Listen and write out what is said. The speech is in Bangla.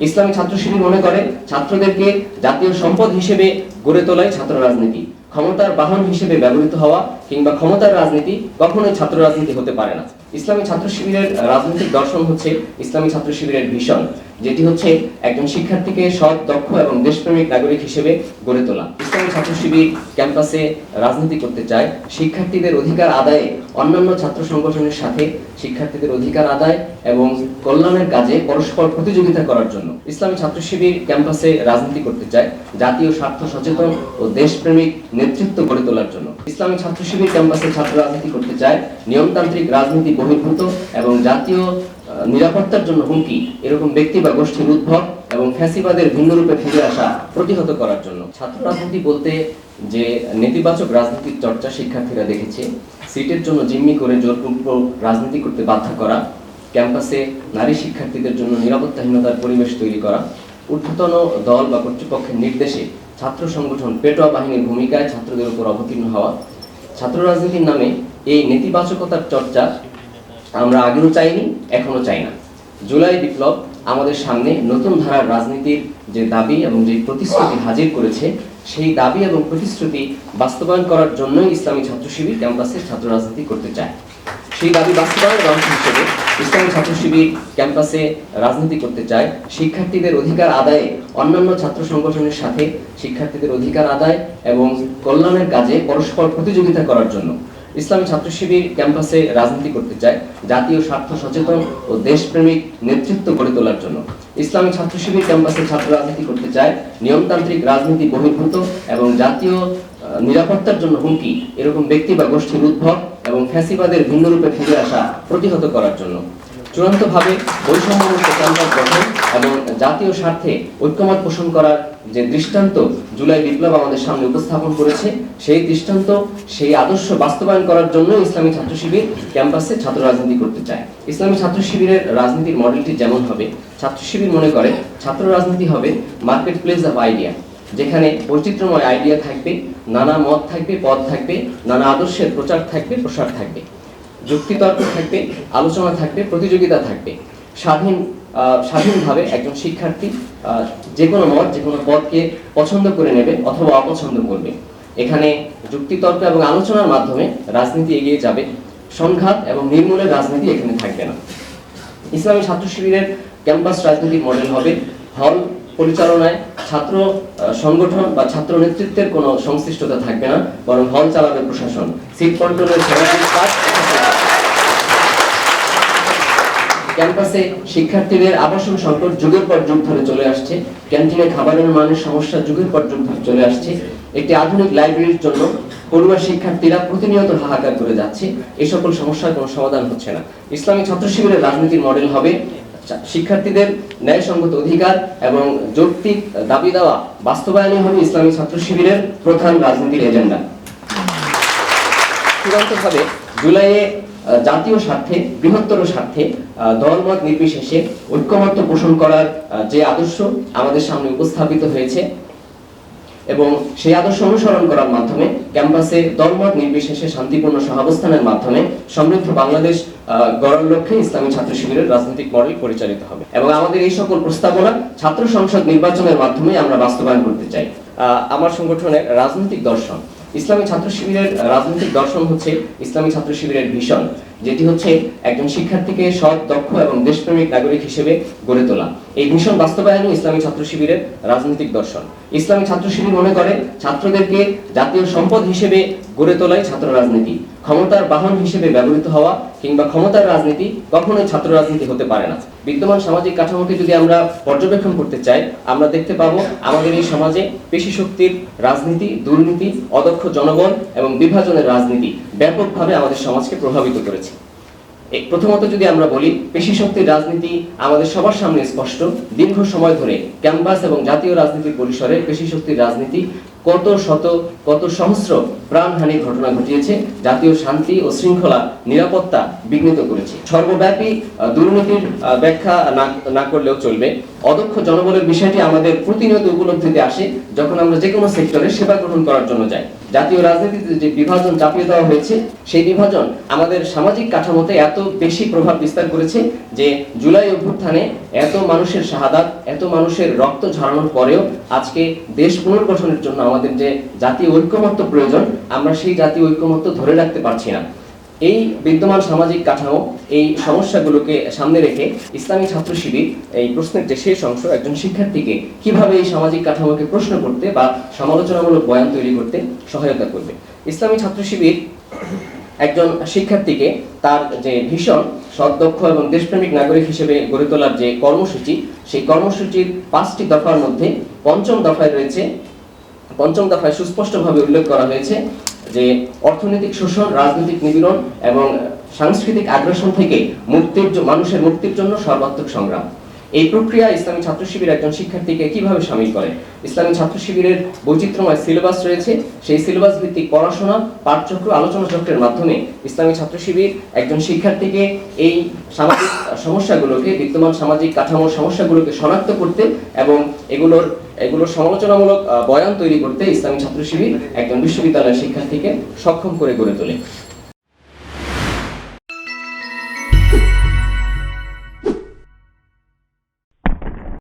ইসলামী ছাত্র শিবির মনে করে, ছাত্রদেরকে জাতীয় সম্পদ হিসেবে গড়ে তোলায় ছাত্র রাজনীতি। ক্ষমতার বাহন হিসেবে ব্যবহৃত হওয়া কিংবা ক্ষমতার রাজনীতি কখনোই ছাত্র রাজনীতি হতে পারে না। ইসলামী ছাত্র শিবিরের রাজনৈতিক দর্শন হচ্ছে ইসলামী ছাত্র শিবিরের ভীষণ, যেটি হচ্ছে একজন শিক্ষার্থীকে সৎ, দক্ষ এবং দেশপ্রেমিক নাগরিক হিসেবে গড়ে তোলা। ইসলামী ছাত্র শিবির ক্যাম্পাসে রাজনীতি করতে চায়। শিক্ষার্থীদের অধিকার আদায়ে অন্যান্য ছাত্র সংগঠনের সাথে শিক্ষার্থীদের অধিকার আদায় এবং কল্যাণের কাজে পরস্পর প্রতিযোগিতা করার জন্য ইসলামী ছাত্র শিবির ক্যাম্পাসে রাজনীতি করতে চায়। জাতীয় স্বার্থ সচেতন ও দেশপ্রেমিক নেতৃত্ব গড়ে তোলার জন্য। ইসলামী ছাত্র শিবির ক্যাম্পাসে ছাত্র রাজনীতি করতে চায়। নিয়মতান্ত্রিক রাজনীতি বহির্ভূত এবং জাতীয় নিরাপত্তার জন্য হুমকি, এরকম ব্যক্তি বা গোষ্ঠীর উদ্ভব এবং ফ্যাসিবাদের ভিন্ন রূপে ফিরে আসা প্রতিহত করার জন্য। ছাত্র রাজনীতি বলতে যে নেতিবাচক রাজনীতির চর্চা শিক্ষার্থীরা দেখেছে। সিটের জন্য জিম্মি করে জোরপূর্বক রাজনীতি করতে বাধ্য করা, ক্যাম্পাসে নারী শিক্ষার্থীদের জন্য নিরাপত্তাহীনতার পরিবেশ তৈরি করা, ঊর্ধ্বতন দল বা কর্তৃপক্ষের নির্দেশে ছাত্র সংগঠন পেটোয়া বাহিনীর ভূমিকায় ছাত্রদের উপর অবতীর্ণ হওয়া ছাত্র রাজনীতির নামে এই নেতিবাচকতার চর্চা আমরা আগেও চাইনি এখনও চাই না। জুলাই বিপ্লব আমাদের সামনে নতুন ধারার রাজনীতির যে দাবি এবং যে প্রতিশ্রুতি হাজির করেছে, সেই দাবি এবং প্রতিশ্রুতি বাস্তবায়ন করার জন্যই ইসলামী ছাত্র শিবির ক্যাম্পাসে ছাত্র রাজনীতি করতে চায়। সেই দাবি বাস্তবায়নের অংশ হিসেবে ইসলামী ছাত্র শিবির ক্যাম্পাসে রাজনীতি করতে চায়। শিক্ষার্থীদের অধিকার আদায়ে অন্যান্য ছাত্র সংগঠনের সাথে শিক্ষার্থীদের অধিকার আদায় এবং কল্যাণের কাজে পরস্পর প্রতিযোগিতা করার জন্য ইসলামী ছাত্র শিবির ক্যাম্পাসে রাজনীতি করতে চায়। জাতীয় স্বার্থ সচেতন ও দেশপ্রেমিক নেতৃত্ব গড়ে তোলার জন্য ইসলামী ছাত্র শিবির ক্যাম্পাসে ছাত্র রাজনীতি করতে চায়। নিয়মতান্ত্রিক রাজনীতি বহির্ভূত এবং জাতীয় নিরাপত্তার জন্য হুমকি। এরকম ব্যক্তি বা গোষ্ঠীর উদ্ভব এবং ফ্যাসিবাদের ভিন্ন রূপে ফিরে আসা প্রতিহত করার জন্য। চূড়ান্তভাবে বৈষম্যমুক্ত ক্যাম্পাস গঠন এবং জাতীয় স্বার্থে ঐক্যমত পোষণ করার যে দৃষ্টান্ত জুলাই বিপ্লব আমাদের সামনে উপস্থাপন করেছে, সেই দৃষ্টান্ত, সেই আদর্শ বাস্তবায়ন করার জন্য ইসলামী ছাত্র শিবির ক্যাম্পাসে ছাত্র রাজনীতি করতে চায়। ইসলামী ছাত্র শিবিরের রাজনীতির মডেলটি যেমন হবে, ছাত্র শিবির মনে করে, ছাত্র রাজনীতি হবে মার্কেট প্লেস অফ আইডিয়া। যেখানে বৈচিত্র্যময় আইডিয়া থাকবে, নানা মত থাকবে, পদ থাকবে, নানা আদর্শের প্রচার থাকবে, প্রসার থাকবে। যুক্তিতর্ক থাকবে, আলোচনা থাকবে, প্রতিযোগিতা থাকবে। স্বাধীন স্বাধীনভাবে একজন শিক্ষার্থী যে কোনো মত যে কোনো পদকে পছন্দ করে নেবে অথবা অপছন্দ করবে। এখানে যুক্তিতর্ক এবং আলোচনার মাধ্যমে রাজনীতি এগিয়ে যাবে। সংঘাত এবং নির্মূলের রাজনীতি এখানে থাকবে না। ইসলামী ছাত্র শিবিরের ক্যাম্পাস রাজনৈতিক মডেল হবে হল পরিচালনায় ছাত্র সংগঠন বা ছাত্র নেতৃত্বের কোনো সংশ্লিষ্টতা থাকবে না, বরং হল চালাবে প্রশাসন। সিট কন্ট্রোলের ক্যাম্পাসে শিক্ষার্থীদের আবাসন সংকট যুগের পর যুগ ধরে চলে আসছে। ক্যান্টিনে খাবারের মানের সমস্যা যুগের পর যুগ ধরে চলে আসছে। একটি আধুনিক লাইব্রেরির জন্য পড়ুয়া শিক্ষার্থীরা প্রতিনিয়ত হাহাকার করে যাচ্ছে। এই সকল সমস্যার কোনো সমাধান হচ্ছে না। ইসলামী ছাত্র শিবিরের রাজনীতির মডেল হবে শিক্ষার্থীদের ন্যায়সঙ্গত অধিকার এবং যৌক্তিক দাবি দেওয়া বাস্তবায়নই হবে ইসলামী ছাত্র শিবিরের প্রধান রাজনীতির এজেন্ডা। চূড়ান্তভাবে জুলাইয়ে জাতীয় স্বার্থে, বৃহত্তর স্বার্থে দলমত নির্বিশেষে ঐক্যমত্য পোষণ করার যে আদর্শ আমাদের সামনে উপস্থাপিত হয়েছে এবং সেই আদর্শ অনুসরণ করার মাধ্যমে ক্যাম্পাসে দলমত নির্বিশেষে শান্তিপূর্ণ সহাবস্থানের মাধ্যমে সমৃদ্ধ বাংলাদেশ গড়ার লক্ষ্যে ইসলামী ছাত্র শিবিরের রাজনৈতিক মডেল পরিচালিত হবে। এবং আমাদের এই সকল প্রস্তাবনা ছাত্র সংসদ নির্বাচনের মাধ্যমে আমরা বাস্তবায়ন করতে চাই। আমার সংগঠনের রাজনৈতিক দর্শন। ইসলামী ছাত্র শিবিরের রাজনৈতিক দর্শন হচ্ছে ইসলামী ছাত্র শিবিরের ভীষণ যেটি হচ্ছে একজন শিক্ষার্থীকে সৎ, দক্ষ এবং দেশপ্রেমিক নাগরিক হিসেবে গড়ে তোলা। এই ভীষণ বাস্তবায়নই ইসলামী ছাত্র শিবিরের রাজনৈতিক দর্শন। ইসলামী ছাত্র শিবির মনে করে ছাত্রদেরকে জাতীয় সম্পদ হিসেবে গড়ে তোলাই ছাত্র রাজনীতি। ক্ষমতার বাহন হিসেবে ব্যবহৃত হওয়া কিংবা ক্ষমতার রাজনীতি কখনোই ছাত্র রাজনীতি হতে পারে না। বিদ্যমান সামাজিক কাঠামোকে যদি আমরা পর্যবেক্ষণ করতে চাই, আমরা দেখতে পাবো আমাদের এই সমাজে পেশি শক্তির রাজনীতি, দুর্নীতি, অদক্ষ জনগণ এবং বিভাজনের রাজনীতি ব্যাপকভাবে আমাদের সমাজকে প্রভাবিত করেছে। প্রথমত যদি আমরা বলি পেশি শক্তির রাজনীতি আমাদের সবার সামনে স্পষ্ট। দীর্ঘ সময় ধরে ক্যাম্পাস এবং জাতীয় রাজনীতির পরিসরে পেশি শক্তির রাজনীতি কত শত, কত সহস্র প্রাণহানির ঘটনা ঘটিয়েছে, জাতীয় শান্তি ও শৃঙ্খলা, নিরাপত্তা বিঘ্নিত করেছে। সর্বব্যাপী দুর্নীতির ব্যাখ্যা না করলেও চলবে। অদক্ষ জনবলের বিষয়টি আমাদের প্রতিনিয়ত উপলব্ধিতে আসে, যখন আমরা যে কোনো সেক্টরে সেবা গ্রহণ করার জন্য যাই। জাতীয় রাজনীতিতে যে বিভাজন চাপিয়ে দেওয়া হয়েছে, সেই বিভাজন আমাদের সামাজিক কাঠামোতে এত বেশি প্রভাব বিস্তার করেছে যে জুলাই অভ্যুত্থানে এত মানুষের শাহাদাত, এত মানুষের রক্ত ঝরানোর পরেও আজকে দেশ পুনর্গঠনের জন্য আমাদের যে জাতীয় ঐক্যমত্য প্রয়োজন, আমরা সেই জাতীয় ঐক্যমত্য ধরে রাখতে পারছি না। এই বিদ্যমান সামাজিক কাঠামো, এই সমস্যাগুলোকে সামনে রেখে ইসলামী ছাত্র শিবির, এই প্রশ্নের যে শেষ অংশ, একজন শিক্ষার্থীকে কীভাবে এই সামাজিক কাঠামোকে প্রশ্ন করতে বা সমালোচনামূলক বয়ান তৈরি করতে সহায়তা করবে। ইসলামী ছাত্র শিবির একজন শিক্ষার্থীকে তার যে ভীষণ সদক্ষ এবং দেশপ্রেমিক নাগরিক হিসেবে গড়ে তোলার যে কর্মসূচি, সেই কর্মসূচির পাঁচটি দফার মধ্যে পঞ্চম দফায় রয়েছে পঞ্চম দফায় সুস্পষ্টভাবে উল্লেখ করা হয়েছে যে অর্থনৈতিক শোষণ, রাজনৈতিক নিপীড়ন এবং সাংস্কৃতিক আগ্রাসন থেকে মুক্তির মানুষের মুক্তির জন্য সর্বাত্মক সংগ্রাম। এই প্রক্রিয়া ইসলামী ছাত্র শিবির একজন শিক্ষার্থীকে কীভাবে সামিল করে? ইসলামী ছাত্র শিবিরের বৈচিত্র্যময় সিলেবাস রয়েছে। সেই সিলেবাস ভিত্তিক পড়াশোনা, পাঠচক্র, আলোচনা চক্রের মাধ্যমে ইসলামী ছাত্র শিবির একজন শিক্ষার্থীকে এই সামাজিক সমস্যাগুলোকে, বিদ্যমান সামাজিক কাঠামোর সমস্যাগুলোকে শনাক্ত করতে এবং এগুলোর এগুলোর সমালোচনামূলক বয়ান তৈরি করতে ইসলামী ছাত্র শিবির একজন বিশ্ববিদ্যালয়ের শিক্ষার্থীকে সক্ষম করে গড়ে তোলে।